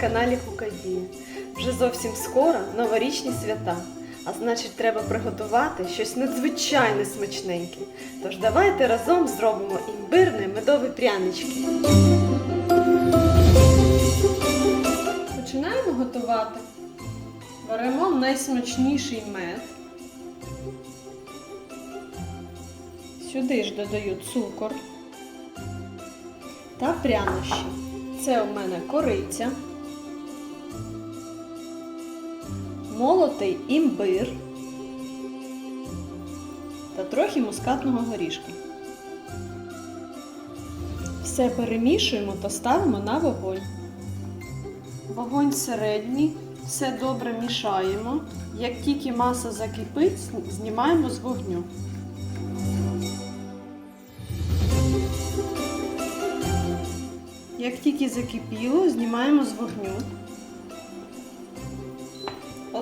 Каналі Кукадія. Вже зовсім скоро новорічні свята, а значить, треба приготувати щось надзвичайно смачненьке. Тож давайте разом зробимо імбирне медові прянички. Починаємо готувати. Беремо найсмачніший мед. Сюди ж додаю цукор та прянощі. Це у мене кориця, молотий імбир та трохи мускатного горішка. Все перемішуємо та ставимо на вогонь. Вогонь середній, все добре мішаємо. Як тільки маса закипить, знімаємо з вогню. Як тільки закипіло, знімаємо з вогню.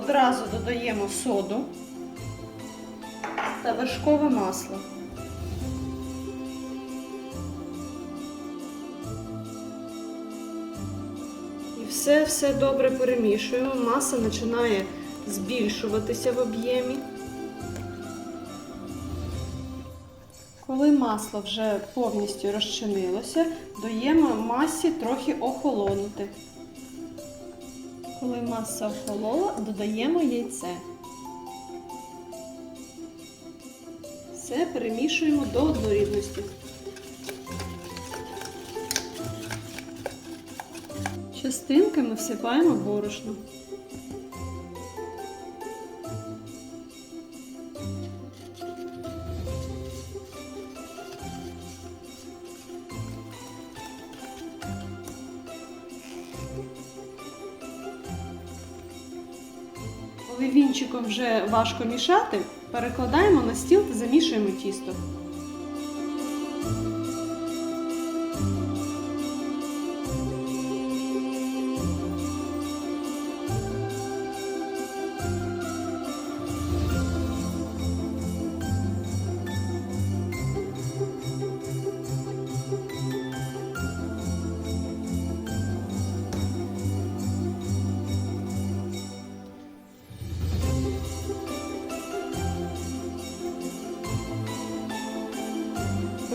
Одразу додаємо соду та вершкове масло. І все все добре перемішуємо. Маса починає збільшуватися в об'ємі. Коли масло вже повністю розчинилося, даємо масі трохи охолонути. Коли маса охолола, додаємо яйце. Все перемішуємо до однорідності. Частинками всипаємо борошно. Коли вінчиком вже важко мішати, перекладаємо на стіл та замішуємо тісто.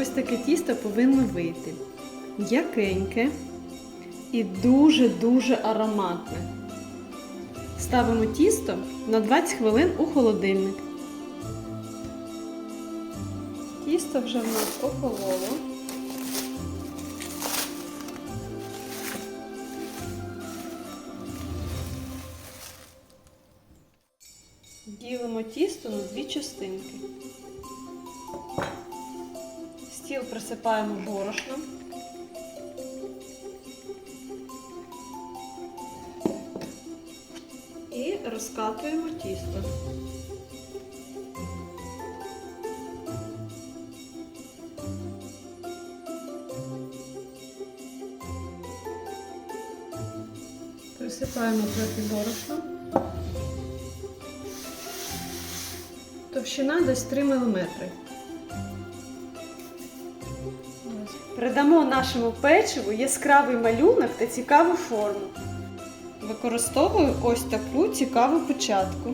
Ось таке тісто повинно вийти. М'якеньке і дуже-дуже ароматне. Ставимо тісто на 20 хвилин у холодильник. Тісто вже в нас охололо. Ділимо тісто на дві частинки. Стіл присипаємо борошном. І розкатуємо тісто. Присипаємо трохи борошном. Товщина десь 3 мм. Придамо нашому печиву яскравий малюнок та цікаву форму. Використовую ось таку цікаву початку.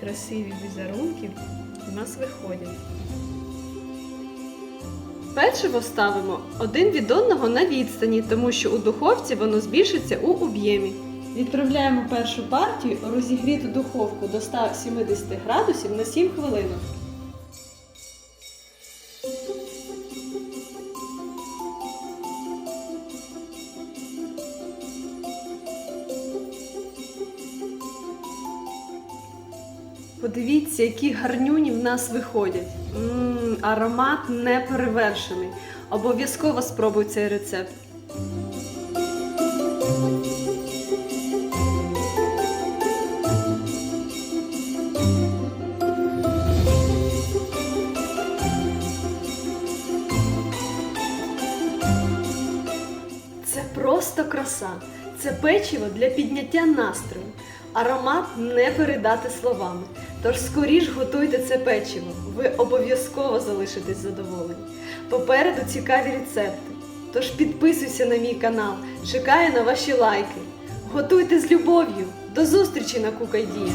Красиві візерунки у нас виходять. Печиво ставимо один від одного на відстані, тому що у духовці воно збільшиться у об'ємі. Відправляємо першу партію розігріту духовку до 170 градусів на 7 хвилин. Подивіться, які гарнюні в нас виходять. Мм, аромат не перевершений. Обов'язково спробуй цей рецепт. Це просто краса. Це печиво для підняття настрою. Аромат не передати словами. Тож скоріш готуйте це печиво. Ви обов'язково залишитесь задоволені. Попереду цікаві рецепти. Тож підписуйся на мій канал. Чекаю на ваші лайки. Готуйте з любов'ю. До зустрічі на Кукайдії!